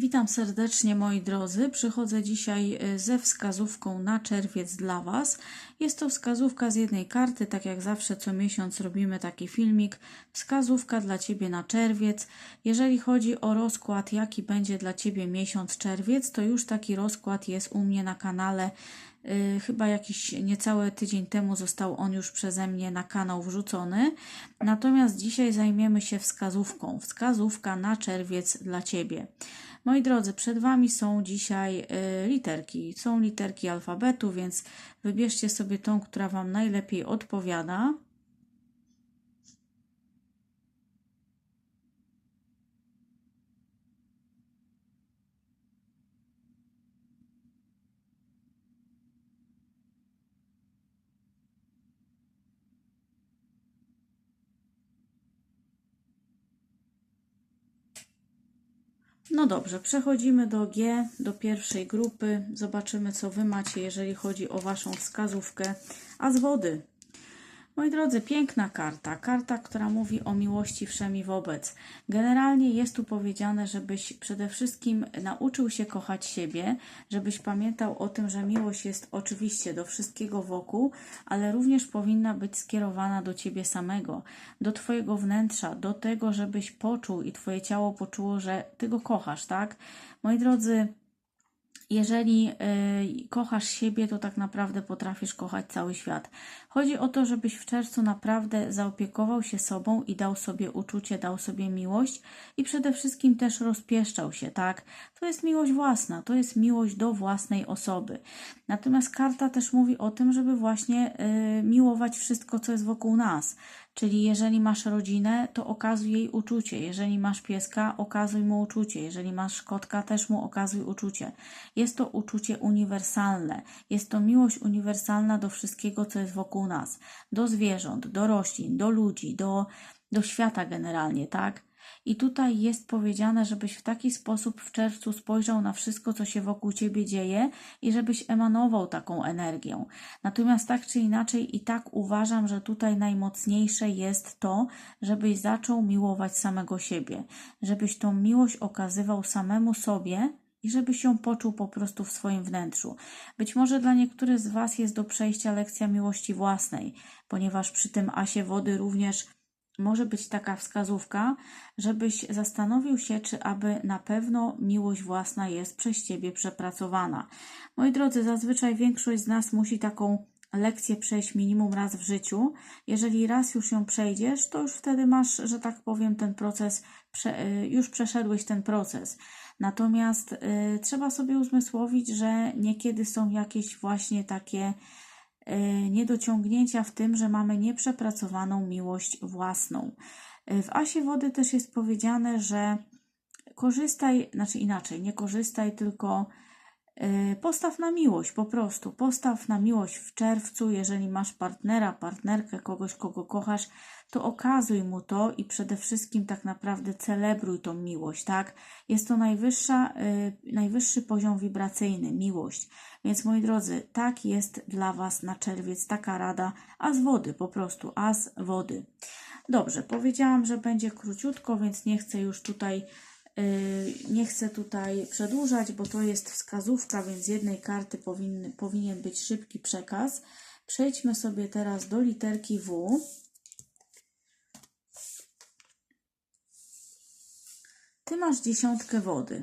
Witam serdecznie moi drodzy. Przychodzę dzisiaj e, ze wskazówką na czerwiec dla Was. Jest to wskazówka z jednej karty, tak jak zawsze co miesiąc robimy taki filmik. Wskazówka dla Ciebie na czerwiec. Jeżeli chodzi o rozkład, jaki będzie dla Ciebie miesiąc czerwiec, to już taki rozkład jest u mnie na kanale. Yy, chyba jakiś niecały tydzień temu został on już przeze mnie na kanał wrzucony. Natomiast dzisiaj zajmiemy się wskazówką. Wskazówka na czerwiec dla Ciebie. Moi drodzy, przed Wami są dzisiaj y, literki. Są literki alfabetu, więc wybierzcie sobie tą, która Wam najlepiej odpowiada. No dobrze, przechodzimy do G, do pierwszej grupy. Zobaczymy, co Wy macie, jeżeli chodzi o Waszą wskazówkę. A z wody. Moi drodzy, piękna karta. Karta, która mówi o miłości wszemi wobec. Generalnie jest tu powiedziane, żebyś przede wszystkim nauczył się kochać siebie, żebyś pamiętał o tym, że miłość jest oczywiście do wszystkiego wokół, ale również powinna być skierowana do ciebie samego, do twojego wnętrza, do tego, żebyś poczuł i twoje ciało poczuło, że ty go kochasz, tak? Moi drodzy, jeżeli y, kochasz siebie, to tak naprawdę potrafisz kochać cały świat. Chodzi o to, żebyś w czerwcu naprawdę zaopiekował się sobą i dał sobie uczucie, dał sobie miłość i przede wszystkim też rozpieszczał się, tak? To jest miłość własna, to jest miłość do własnej osoby. Natomiast karta też mówi o tym, żeby właśnie y, miłować wszystko, co jest wokół nas. Czyli jeżeli masz rodzinę, to okazuj jej uczucie. Jeżeli masz pieska, okazuj mu uczucie. Jeżeli masz kotka, też mu okazuj uczucie. Jest to uczucie uniwersalne. Jest to miłość uniwersalna do wszystkiego, co jest wokół nas. Do zwierząt, do roślin, do ludzi, do, do świata generalnie, tak? I tutaj jest powiedziane, żebyś w taki sposób w czerwcu spojrzał na wszystko, co się wokół ciebie dzieje i żebyś emanował taką energią. Natomiast tak czy inaczej, i tak uważam, że tutaj najmocniejsze jest to, żebyś zaczął miłować samego siebie, żebyś tą miłość okazywał samemu sobie i żebyś ją poczuł po prostu w swoim wnętrzu. Być może dla niektórych z Was jest do przejścia lekcja miłości własnej, ponieważ przy tym asie wody również może być taka wskazówka, żebyś zastanowił się, czy aby na pewno miłość własna jest przez ciebie przepracowana. Moi drodzy, zazwyczaj większość z nas musi taką lekcję przejść minimum raz w życiu. Jeżeli raz już ją przejdziesz, to już wtedy masz, że tak powiem, ten proces, y, już przeszedłeś ten proces. Natomiast y, trzeba sobie uzmysłowić, że niekiedy są jakieś właśnie takie niedociągnięcia w tym, że mamy nieprzepracowaną miłość własną. E, w Asie Wody też jest powiedziane, że korzystaj, znaczy inaczej, nie korzystaj, tylko e, postaw na miłość, po prostu. Postaw na miłość w czerwcu, jeżeli masz partnera, partnerkę, kogoś, kogo kochasz, to okazuj mu to i przede wszystkim tak naprawdę celebruj tą miłość, tak? Jest to najwyższa, yy, najwyższy poziom wibracyjny, miłość. Więc moi drodzy, tak jest dla Was na czerwiec taka rada, a z wody po prostu, a z wody. Dobrze, powiedziałam, że będzie króciutko, więc nie chcę już tutaj nie chcę tutaj przedłużać, bo to jest wskazówka, więc z jednej karty powinny, powinien być szybki przekaz. Przejdźmy sobie teraz do literki W. Ty masz dziesiątkę wody.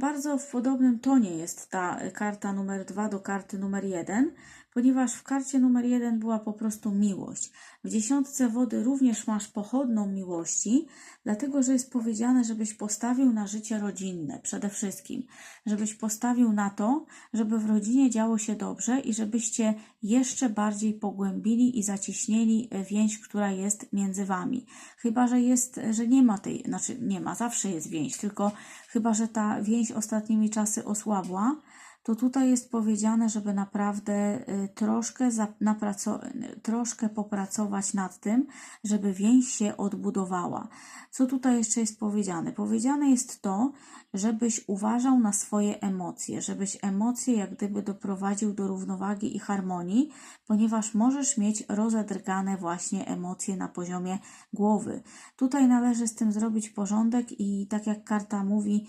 Bardzo w podobnym tonie jest ta karta numer 2 do karty numer 1, ponieważ w karcie numer 1 była po prostu miłość. W dziesiątce wody również masz pochodną miłości, dlatego że jest powiedziane, żebyś postawił na życie rodzinne przede wszystkim, żebyś postawił na to, żeby w rodzinie działo się dobrze i żebyście jeszcze bardziej pogłębili i zacieśnili więź, która jest między wami. Chyba, że jest, że nie ma tej, znaczy nie ma, zawsze jest więź, tylko chyba, że ta więź ostatnimi czasy osłabła, to tutaj jest powiedziane, żeby naprawdę y, troszkę, troszkę popracować nad tym, żeby więź się odbudowała. Co tutaj jeszcze jest powiedziane? Powiedziane jest to, żebyś uważał na swoje emocje, żebyś emocje jak gdyby doprowadził do równowagi i harmonii, ponieważ możesz mieć rozedrgane właśnie emocje na poziomie głowy. Tutaj należy z tym zrobić porządek i tak jak karta mówi,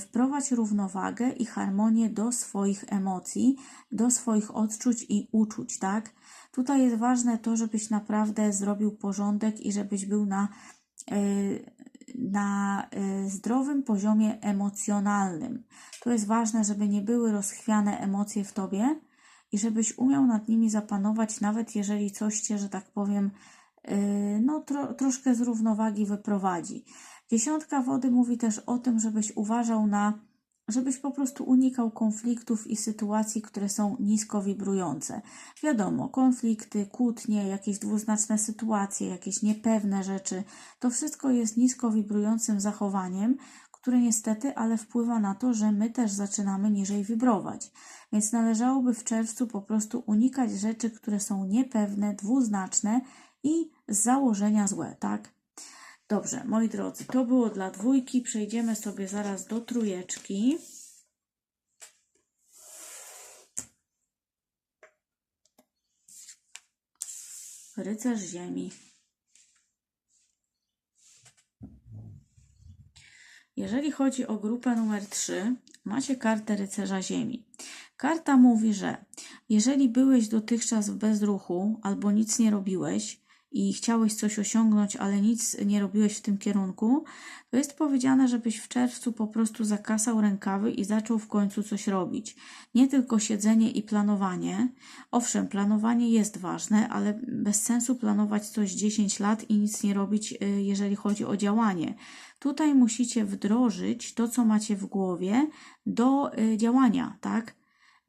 wprowadź równowagę i harmonię do swoich emocji, do swoich odczuć i uczuć, tak? Tutaj jest ważne to, żebyś naprawdę zrobił porządek i żebyś był na, y, na y, zdrowym poziomie emocjonalnym. To jest ważne, żeby nie były rozchwiane emocje w tobie i żebyś umiał nad nimi zapanować, nawet jeżeli coś cię, że tak powiem, no tro, troszkę z równowagi wyprowadzi. Dziesiątka wody mówi też o tym, żebyś uważał na, żebyś po prostu unikał konfliktów i sytuacji, które są nisko wibrujące. Wiadomo, konflikty, kłótnie, jakieś dwuznaczne sytuacje, jakieś niepewne rzeczy, to wszystko jest nisko wibrującym zachowaniem, które niestety, ale wpływa na to, że my też zaczynamy niżej wibrować. Więc należałoby w czerwcu po prostu unikać rzeczy, które są niepewne, dwuznaczne i z założenia złe, tak? Dobrze, moi drodzy, to było dla dwójki. Przejdziemy sobie zaraz do trójeczki. Rycerz Ziemi. Jeżeli chodzi o grupę numer 3, macie kartę Rycerza Ziemi. Karta mówi, że jeżeli byłeś dotychczas w bezruchu albo nic nie robiłeś i chciałeś coś osiągnąć, ale nic nie robiłeś w tym kierunku, to jest powiedziane, żebyś w czerwcu po prostu zakasał rękawy i zaczął w końcu coś robić. Nie tylko siedzenie i planowanie. Owszem, planowanie jest ważne, ale bez sensu planować coś 10 lat i nic nie robić, y, jeżeli chodzi o działanie. Tutaj musicie wdrożyć to, co macie w głowie, do y, działania, tak?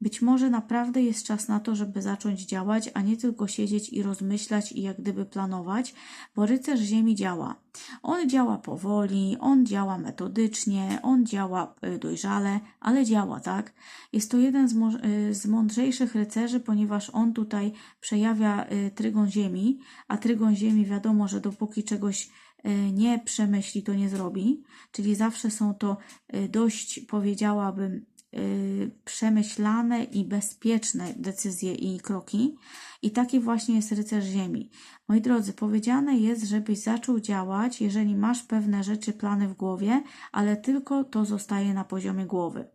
Być może naprawdę jest czas na to, żeby zacząć działać, a nie tylko siedzieć i rozmyślać i jak gdyby planować, bo rycerz Ziemi działa. On działa powoli, on działa metodycznie, on działa y, dojrzale, ale działa, tak? Jest to jeden z, y, z mądrzejszych rycerzy, ponieważ on tutaj przejawia y, trygon Ziemi, a trygon Ziemi wiadomo, że dopóki czegoś nie przemyśli, to nie zrobi. Czyli zawsze są to dość, powiedziałabym, przemyślane i bezpieczne decyzje i kroki. I taki właśnie jest rycerz ziemi. Moi drodzy, powiedziane jest, żebyś zaczął działać, jeżeli masz pewne rzeczy, plany w głowie, ale tylko to zostaje na poziomie głowy.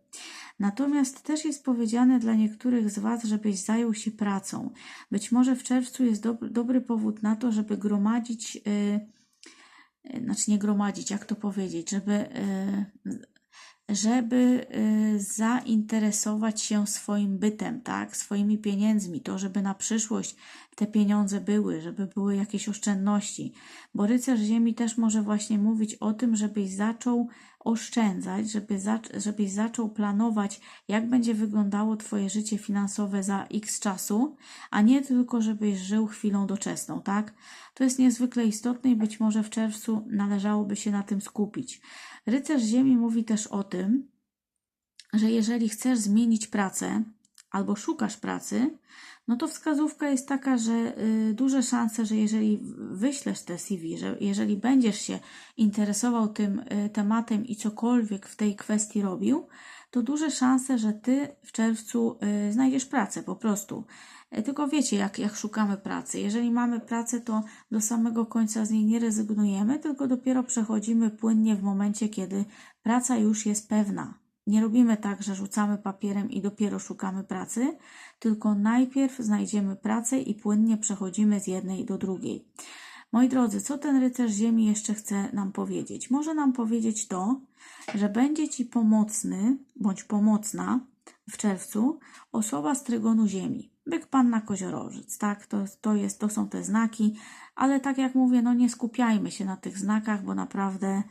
Natomiast też jest powiedziane dla niektórych z Was, żebyś zajął się pracą. Być może w czerwcu jest dob- dobry powód na to, żeby gromadzić, yy, znaczy nie gromadzić, jak to powiedzieć, żeby yy, żeby y, zainteresować się swoim bytem, tak, swoimi pieniędzmi, to żeby na przyszłość te pieniądze były, żeby były jakieś oszczędności. Bo rycerz ziemi też może właśnie mówić o tym, żebyś zaczął oszczędzać, żeby zac- żebyś zaczął planować, jak będzie wyglądało Twoje życie finansowe za x czasu, a nie tylko, żebyś żył chwilą doczesną, tak? To jest niezwykle istotne i być może w czerwcu należałoby się na tym skupić. Rycerz Ziemi mówi też o tym, że jeżeli chcesz zmienić pracę albo szukasz pracy, no to wskazówka jest taka, że y, duże szanse, że jeżeli wyślesz te CV, że jeżeli będziesz się interesował tym y, tematem i cokolwiek w tej kwestii robił, to duże szanse, że ty w czerwcu y, znajdziesz pracę po prostu. Y, Tylko wiecie, jak, jak szukamy pracy. Jeżeli mamy pracę, to do samego końca z niej nie rezygnujemy, tylko dopiero przechodzimy płynnie w momencie, kiedy praca już jest pewna. Nie robimy tak, że rzucamy papierem i dopiero szukamy pracy, tylko najpierw znajdziemy pracę i płynnie przechodzimy z jednej do drugiej. Moi drodzy, co ten rycerz ziemi jeszcze chce nam powiedzieć? Może nam powiedzieć to, że będzie ci pomocny bądź pomocna w czerwcu osoba z trygonu ziemi. Byk panna koziorożec, tak? To, to, jest, to są te znaki, ale tak jak mówię, no nie skupiajmy się na tych znakach, bo naprawdę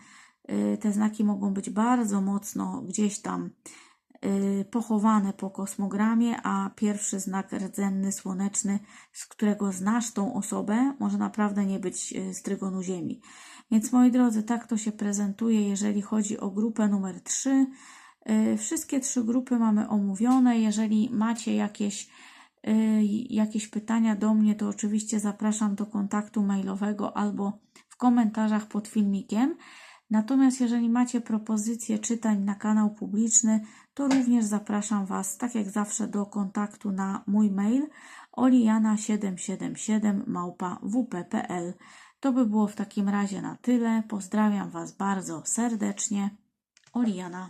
te znaki mogą być bardzo mocno gdzieś tam y, pochowane po kosmogramie, a pierwszy znak rdzenny, słoneczny, z którego znasz tą osobę, może naprawdę nie być y, z trygonu Ziemi. Więc moi drodzy, tak to się prezentuje, jeżeli chodzi o grupę numer 3. Y, Wszystkie trzy grupy mamy omówione. Jeżeli macie jakieś, y, jakieś pytania do mnie, to oczywiście zapraszam do kontaktu mailowego albo w komentarzach pod filmikiem. Natomiast jeżeli macie propozycje czytań na kanał publiczny, to również zapraszam Was, tak jak zawsze, do kontaktu na mój mail oliana777 małpa wp.pl. To by było w takim razie na tyle. Pozdrawiam Was bardzo serdecznie. Oliana.